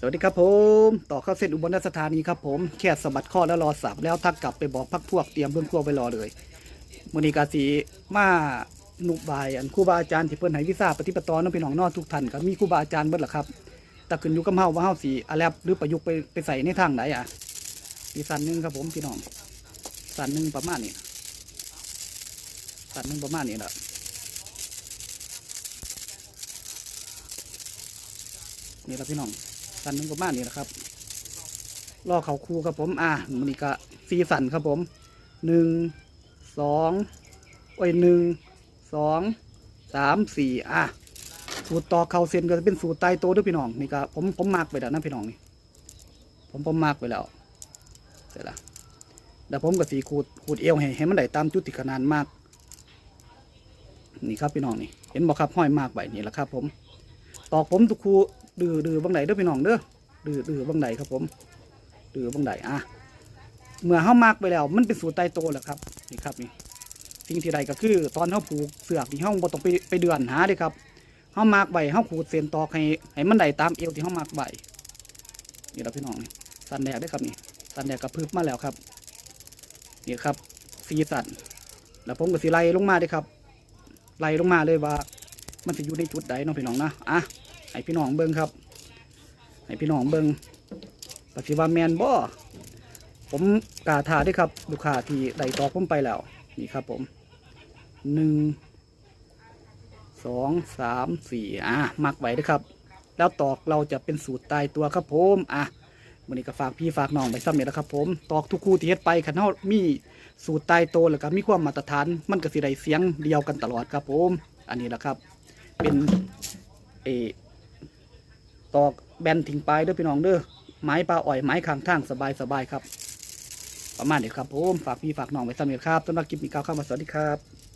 สวัสดีครับผม ต่อเข้าเส้นอุบลราชธานีครับผมแค่สะบัดข้อแล้วรอสับแล้วทักกลับไปบอกพักพวกเตรียมเบื้องครัวไปรอเลยมือนีกาสีมาหนุบายอันครูบาอาจารย์ที่เพิ่นให้วิชาปฏิปตอนน้องพี่น้องนอทุกท่านก็มีครูบาอาจารย์เบิดล่ะครับแต่ขึ้นอยู่กับเฮาว่าเฮาสิอะแลบหรือประยุกต์ไปไปใส่ในทางไหนอะมีสันหนึงครับผมพี่น้องสันหนึงประมาณนี้สันหนึงประมาณนี้แหละนี่ละพี่น้องันหนึ่งประมาณนี้แหละครับล่อเขาคูครับผม อะมันนี่ก็สีสันครับผมหนึ่งสองโอ้ยหนึ่งสองสามสี่อะสูตรต่อเขาเส้นก็จะเป็นสูตรไตายโตด้วยพี่น้องนี่ก็ผมผมมากไปแล้วนะพี่น้องนี่ผมผมมากไปแล้วเสร็จแล้วเดี๋ยวผมก็สีขูดขูดเอวให้ให้มันได้ตามจุดที่ขนาดมาก นี่ครับพี่น้องนี่ เห็นบอกครับห้อยมากไปนี่แหละครับ ผม ตอกผมทุกครู ดื้อดื้อบังไดเด้อพี่น้องเด้อดื้อดื้อบังไดครับผมดื้อบังไดอะเมื่อเฮามากไปแล้ว มันเป็นสูตรไตโตวแล้วครับนี่ครับนี่สิ่งที่ใดก็คือ ตอนเฮาผูกเสือกที่เฮาบ่ต้องไปไปเดือนหาเด้ครับเฮามากไว้เฮาขูดเส้นตอกให้ให้มันได้ตามเอวที่เฮามากไว้นี่แล้วพี่น้องนี่สันแดกได้ครับนี่สันแดกกระพึบมาแล้วครับนี่ครับสีสันแล้วผมก็สิไล่ลงมาเด้อครับไล่ลงมาเลยว่า มันจะอยู่ในจุดใดน้องพี่น้องนะอะ ให้พี่น้องเบิ้งครับให้พี่น้องเบิ้งปฏิว่าแมนบ่ผมกาทาด้วยครับลูกค้าที่ได้ตอกผมไปแล้วนี่ครับผมหนึ่งสองสามสี่อะมักไว้ด้วยครับ แล้วตอกเราจะเป็นสูตรตายตัวครับผมอะวันนี้ก็ฝากพี่ฝากน้องไปซ้ำเนี่ยนะครับผมตอกทุกคู่ที่เฮ็ดไปคันเฮามีสูตรตายตัวแล้วก็มีความมาตรฐาน มันก็สิได้เสียงเดียวกันตลอดครับผม อันนี้แหละครับ เป็นเอ ตอกแบนทิ้งปลายเด้อพี่น้องเด้อไม้ปลาอ่อยไม้ข้างทางสบายสบายครับ ประมาณนี้ครับผมฝากพี่ฝากน้องไว้สำเร็จครับสำหรับคลิปนี้กล่าวคำว่าสวัสดีครับ